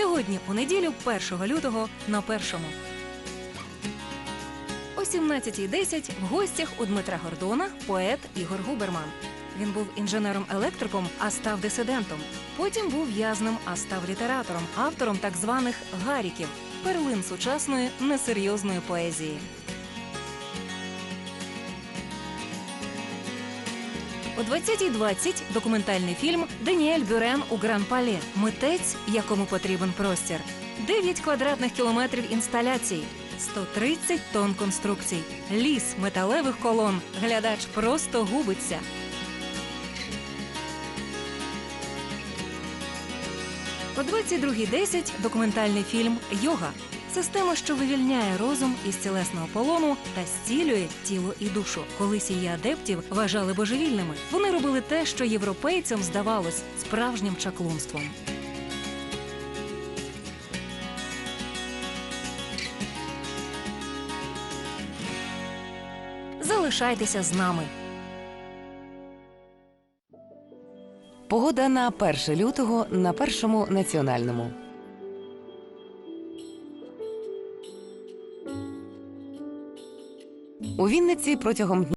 сьогодні, у неділю, 1 лютого, на першому. О 17.10 в гостях у Дмитра Гордона поет Ігор Губерман. Він був інженером-електриком, а став дисидентом. Потім був в'язним, а став літератором, автором так званих гаріків, перлин сучасної несерйозної поезії. О 20.20 документальний фільм Даніель Бюрен у Гран-Палі. Митець, якому потрібен простір. 9 квадратних кілометрів інсталяцій, 130 тонн конструкцій, ліс металевих колон. Глядач просто губиться. О 22.10 документальний фільм Йога. Система, що вивільняє розум із тілесного полону та зцілює тіло і душу. Колись її адептів вважали божевільними. Вони робили те, що європейцям здавалось справжнім чаклунством. Залишайтеся з нами. Погода на 1 лютого на першому національному. У Вінниці протягом дня